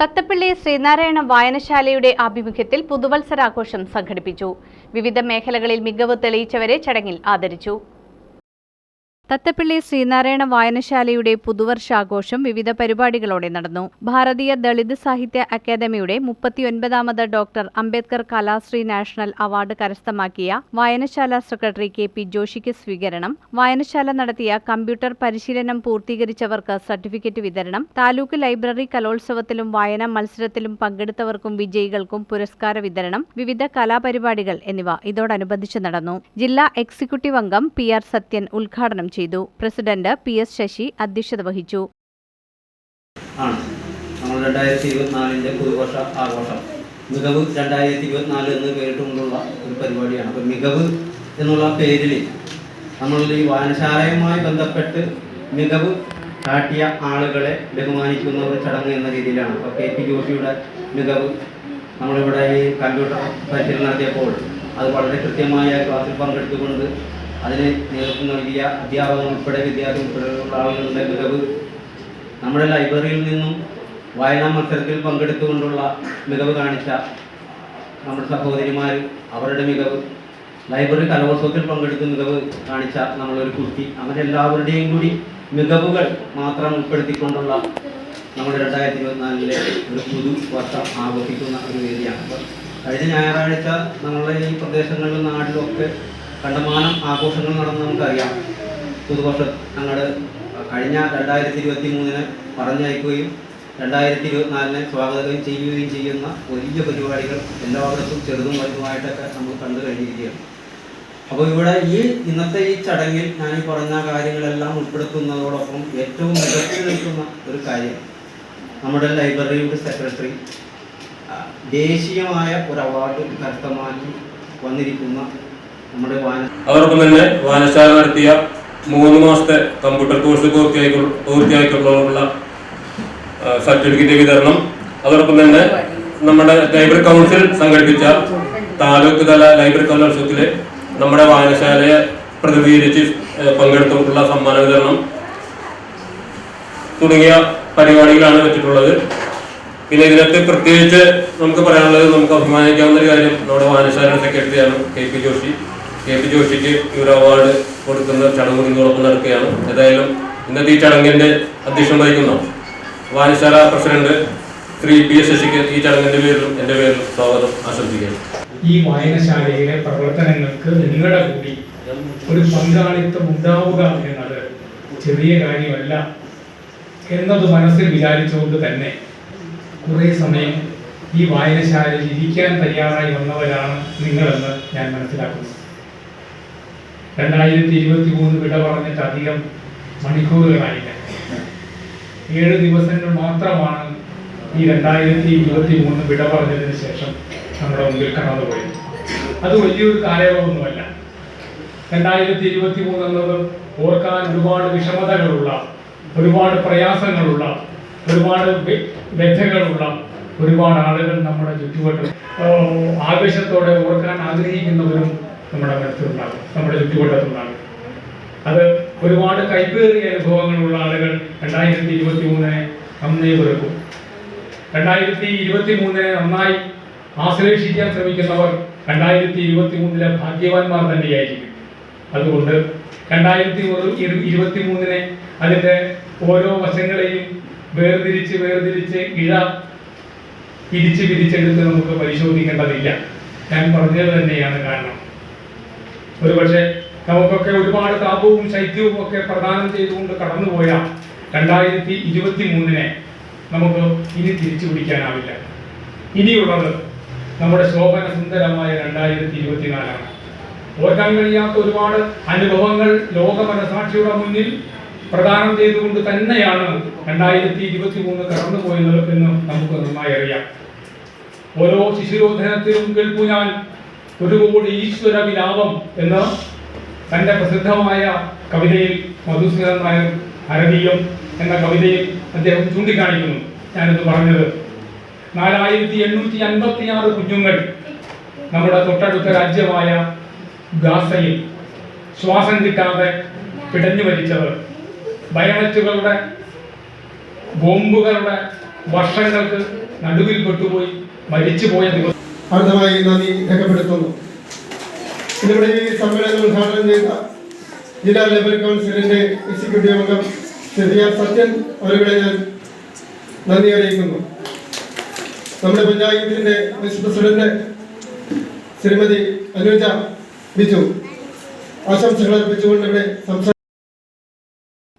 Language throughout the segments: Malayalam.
തത്തപ്പള്ളി ശ്രീനാരായണ വായനശാലയുടെ ആഭിമുഖ്യത്തിൽ പുതുവത്സരാഘോഷം സംഘടിപ്പിച്ചു. വിവിധ മേഖലകളിൽ മികവ് തെളിയിച്ചവരെ ചടങ്ങിൽ ആദരിച്ചു. തത്തപ്പള്ളി ശ്രീനാരായണ വായനശാലയുടെ പുതുവർഷാഘോഷം വിവിധ പരിപാടികളോടെ നടന്നു. ഭാരതീയ ദളിത് സാഹിത്യ അക്കാദമിയുടെ മുപ്പത്തിയൊൻപതാമത് doctor Ambedkar Kalashree national award കരസ്ഥമാക്കിയ വായനശാല സെക്രട്ടറി കെ പി ജോഷിക്ക് സ്വീകരണം വായനശാല നടത്തിയ കമ്പ്യൂട്ടർ പരിശീലനം പൂർത്തീകരിച്ചവർക്ക് സർട്ടിഫിക്കറ്റ് വിതരണം താലൂക്ക് ലൈബ്രറി കലോത്സവത്തിലും വായനാ മത്സരത്തിലും പങ്കെടുത്തവർക്കും വിജയികൾക്കും പുരസ്കാര വിതരണം വിവിധ കലാപരിപാടികൾ എന്നിവ ഇതോടനുബന്ധിച്ച് നടന്നു. ജില്ലാ എക്സിക്യൂട്ടീവ് അംഗം പി ആർ സത്യൻ ഉദ്ഘാടനം ചെയ്തു. പ്രസിഡന്റ് പി എസ് ശശി അധ്യക്ഷത വഹിച്ചു. നമ്മൾ മികവ് രണ്ടായിരത്തി ഇരുപത്തിനാല് എന്ന് പേരിട്ടുകൊണ്ടുള്ള ഒരു പരിപാടിയാണ്. അപ്പോൾ മികവ് എന്നുള്ള പേരിൽ നമ്മൾ ഈ വായനശാലയുമായി ബന്ധപ്പെട്ട് മികവ് കാട്ടിയ ആളുകളെ ബഹുമാനിക്കുന്ന ഒരു ചടങ്ങ് എന്ന രീതിയിലാണ്. അപ്പോൾ കെ പി ജോഷിയുടെ മികവ് നമ്മളിവിടെ ഈ കമ്പ്യൂട്ടർ പരിശീലനം നടത്തിയപ്പോൾ അത് വളരെ കൃത്യമായ ക്ലാസ്സിൽ പങ്കെടുത്തുകൊണ്ട് അതിന് നേതൃത്വം നൽകിയ അധ്യാപകർ ഉൾപ്പെടെ വിദ്യാർത്ഥി ഉൾപ്പെടെയുള്ള മികവ് നമ്മുടെ ലൈബ്രറിയിൽ നിന്നും വായനാ മത്സരത്തിൽ പങ്കെടുത്തുകൊണ്ടുള്ള മികവ് കാണിച്ച നമ്മുടെ സഹോദരിമാർ അവരുടെ മികവ് ലൈബ്രറി കലോത്സവത്തിൽ പങ്കെടുത്ത മികവ് കാണിച്ച നമ്മളൊരു കുട്ടി. അങ്ങനെ എല്ലാവരുടെയും കൂടി മികവുകൾ മാത്രം ഉൾപ്പെടുത്തിക്കൊണ്ടുള്ള നമ്മുടെ രണ്ടായിരത്തി ഇരുപത്തിനാലിലെ ഒരു പുതു വർഷം ആഘോഷിക്കുന്ന ഒരു വേദിയാണ്. കഴിഞ്ഞ ഞായറാഴ്ച നമ്മളെ ഈ പ്രദേശങ്ങളിലും നാട്ടിലും ഒക്കെ കണ്ടമാനം ആഘോഷങ്ങൾ നടന്ന് നമുക്കറിയാം. പുതുവർഷ ഞങ്ങളുടെ കഴിഞ്ഞ രണ്ടായിരത്തി ഇരുപത്തി മൂന്നിന് പറഞ്ഞയക്കുകയും രണ്ടായിരത്തി ഇരുപത്തിനാലിനെ സ്വാഗതം ചെയ്യുകയും ചെയ്യുന്ന വലിയ പരിപാടികൾ എല്ലാവർക്കും ചെറുതും വലുതുമായിട്ടൊക്കെ നമ്മൾ കണ്ടു കഴിഞ്ഞിരിക്കുകയാണ്. അപ്പോൾ ഇവിടെ ഈ ഇന്നത്തെ ഈ ചടങ്ങിൽ ഞാൻ ഈ പറഞ്ഞ കാര്യങ്ങളെല്ലാം ഉൾപ്പെടുത്തുന്നതോടൊപ്പം ഏറ്റവും മികച്ചു നിൽക്കുന്ന ഒരു കാര്യം നമ്മുടെ ലൈബ്രറിയുടെ സെക്രട്ടറി ദേശീയമായ ഒരു അവാർഡ് കരസ്ഥമാക്കി വന്നിരിക്കുന്ന നമ്മുടെ വായന തന്നെ വായനശാല നടത്തിയ മൂന്ന് മാസത്തെ കമ്പ്യൂട്ടർ കോഴ്സ് പൂർത്തിയായി സർട്ടിഫിക്കറ്റ് വിതരണം. അതോടൊപ്പം തന്നെ നമ്മുടെ ലൈബ്രറി കൗൺസിൽ സംഘടിപ്പിച്ച താലൂക്ക് തല ലൈബ്രറി കലോത്സവത്തിൽ നമ്മുടെ വായനശാലയെ പ്രതിനിധീകരിച്ച് പങ്കെടുത്തുള്ള സമ്മാന വിതരണം തുടങ്ങിയ പരിപാടികളാണ് വെച്ചിട്ടുള്ളത്. പിന്നെ ഇതിനകത്ത് പ്രത്യേകിച്ച് നമുക്ക് പറയാനുള്ളത് നമുക്ക് അഭിമാനിക്കാവുന്ന ഒരു കാര്യം നമ്മുടെ വായനശാല സെക്രട്ടറിയാണ് K P Joshi. K P ജോഷിക്ക് ഒരു അവാർഡ് കൊടുക്കുന്ന ചടങ്ങ് ഇന്നോടൊപ്പം നടക്കുകയാണ്. ഏതായാലും ഇന്നത്തെ ഈ ചടങ്ങിന്റെ അധ്യക്ഷം വഹിക്കുന്ന വായനശാല പ്രസിഡന്റ് ശ്രീ പി എസ് ശശിക്ക് ഈ ചടങ്ങിന്റെ പേരിലും എന്റെ പേരിലും സ്വാഗതം ആശംസിക്കുന്നു. ഈ വായനശാലയിലെ പ്രവർത്തനങ്ങൾക്ക് നിങ്ങളുടെ കൂടി ഒരു പങ്കാളിത്തം ഉണ്ടാവുക എന്നത് ചെറിയ കാര്യമല്ല എന്നത് മനസ്സിൽ വിചാരിച്ചുകൊണ്ട് തന്നെ കുറേ സമയം ഈ വായനശാലയിൽ ഇരിക്കാൻ തയ്യാറായി വന്നവരാണ് നിങ്ങളെന്ന് ഞാൻ മനസ്സിലാക്കുന്നു. രണ്ടായിരത്തി ഇരുപത്തി മൂന്ന് വിട പറഞ്ഞിട്ട് അധികം മണിക്കൂറുകളായില്ല. ഏഴ് ദിവസങ്ങൾ മാത്രമാണ് ഈ രണ്ടായിരത്തി ഇരുപത്തി മൂന്ന് വിട പറഞ്ഞതിന് ശേഷം നമ്മുടെ മുമ്പിൽ കടന്നു പോയത് അത് വലിയൊരു കാലയളവൊന്നുമല്ല. രണ്ടായിരത്തി ഇരുപത്തി മൂന്ന് എന്നത് ഓർക്കാൻ ഒരുപാട് വിഷമതകളുള്ള ഒരുപാട് പ്രയാസങ്ങളുള്ള ഒരുപാട് വ്യ- വ്യഥകളുള്ള ഒരുപാട് ആളുകൾ നമ്മുടെ ചുറ്റുവട്ടം ആവേശത്തോടെ ഓർക്കാൻ ആഗ്രഹിക്കുന്നവരും നമ്മുടെ മനസ്സിലുണ്ടാകും നമ്മുടെ ചുറ്റുവട്ടത്തുണ്ടാകും. അത് ഒരുപാട് കൈപ്പേറിയ അനുഭവങ്ങളുള്ള ആളുകൾ രണ്ടായിരത്തി ഇരുപത്തി മൂന്നിനെ നന്നേ വെറുക്കും രണ്ടായിരത്തി ഇരുപത്തി മൂന്നിനെ നന്നായി ആശ്ലേഷിക്കാൻ ശ്രമിക്കുന്നവർ രണ്ടായിരത്തി ഇരുപത്തി മൂന്നിലെ ഭാഗ്യവാന്മാർ തന്നെയായിരിക്കും. അതുകൊണ്ട് രണ്ടായിരത്തി ഇരുപത്തി മൂന്നിനെ അതിന്റെ ഓരോ വശങ്ങളെയും വേർതിരിച്ച് വേർതിരിച്ച് ഇഴ പിരിച്ച് പിരിച്ചെടുത്ത് നമുക്ക് പരിശോധിക്കേണ്ടതില്ല. ഞാൻ പറഞ്ഞത് തന്നെയാണ് കാരണം. ഒരുപക്ഷെ നമുക്കൊക്കെ ഒരുപാട് താപവും ശൈത്യവും ഒക്കെ പ്രദാനം ചെയ്തുകൊണ്ട് കടന്നുപോയ രണ്ടായിരത്തി ഇരുപത്തി മൂന്നിനെ നമുക്ക് ഇനി തിരിച്ചു പിടിക്കാനാവില്ല. ഇനിയുള്ളത് നമ്മുടെ ശോഭന സുന്ദരമായ രണ്ടായിരത്തി ഇരുപത്തിനാലാണ്. ഓർക്കാൻ കഴിയാത്ത ഒരുപാട് അനുഭവങ്ങൾ ലോക മനസാക്ഷിയുടെ മുന്നിൽ പ്രദാനം ചെയ്തുകൊണ്ട് തന്നെയാണ് രണ്ടായിരത്തി ഇരുപത്തി മൂന്ന് കടന്നുപോയത് എന്ന് നമുക്ക് നന്നായി അറിയാം. ഓരോ ശിശുരോധനത്തിലും കേൾപ്പു ഞാൻ ഒരു കോടി ഈശ്വര വിലാപം എന്ന തന്റെ പ്രസിദ്ധമായ കവിതയിൽ മധുസൂദൻ നായർ അരവീയം എന്ന കവിതയിൽ അദ്ദേഹം ചൂണ്ടിക്കാണിക്കുന്നു. ഞാനിത് പറഞ്ഞത് നാലായിരത്തി എണ്ണൂറ്റി അൻപത്തി ആറ് കുഞ്ഞുങ്ങൾ നമ്മുടെ തൊട്ടടുത്ത രാജ്യമായ ഗാസയിൽ ശ്വാസം കിട്ടാതെ പിടഞ്ഞു മരിച്ചവർ. ബയണറ്റുകളുടെ ബോംബുകളുടെ വർഷങ്ങൾക്ക് നടുവിൽ പെട്ടുപോയി മരിച്ചുപോയ ദിവസം ആർദ്രമായി നന്ദി രേഖപ്പെടുത്തുന്നു ഇന്നിവിടെ ഈ സമ്മേളനം ഉദ്ഘാടനം ചെയ്ത ജില്ലാ ലേബർ കൗൺസിലിന്റെ എക്സിക്യൂട്ടീവ് അംഗം സിദ്ധിയ സത്യൻ അവരുടെ ഞാൻ നന്ദി അറിയിക്കുന്നു. നമ്മുടെ പഞ്ചായത്തിന്റെ വൈസ് പ്രസിഡന്റ് ശ്രീമതി അനുജ ബിജു ആശംസകൾ അർപ്പിച്ചുകൊണ്ട് ഇവിടെ സംസാരിച്ചു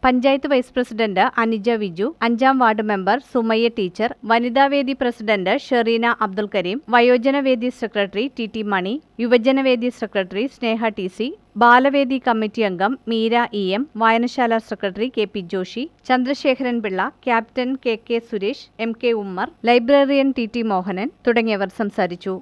പഞ്ചായത്ത് വൈസ് പ്രസിഡന്റ് അനിജ വിജു അഞ്ചാം വാർഡ് മെമ്പർ സുമയ്യ ടീച്ചർ വനിതാവേദി പ്രസിഡന്റ് ഷെറീന അബ്ദുൽ കരീം വയോജനവേദി സെക്രട്ടറി ടി ടി മണി യുവജനവേദി സെക്രട്ടറി സ്നേഹ ടി സി ബാലവേദി കമ്മിറ്റി അംഗം മീര ഇ എം വായനശാല secretary K P Joshi Chandrasekharan Pillai captain K K Suresh M K Ummer librarian T T Mohanan തുടങ്ങിയവർ സംസാരിച്ചു.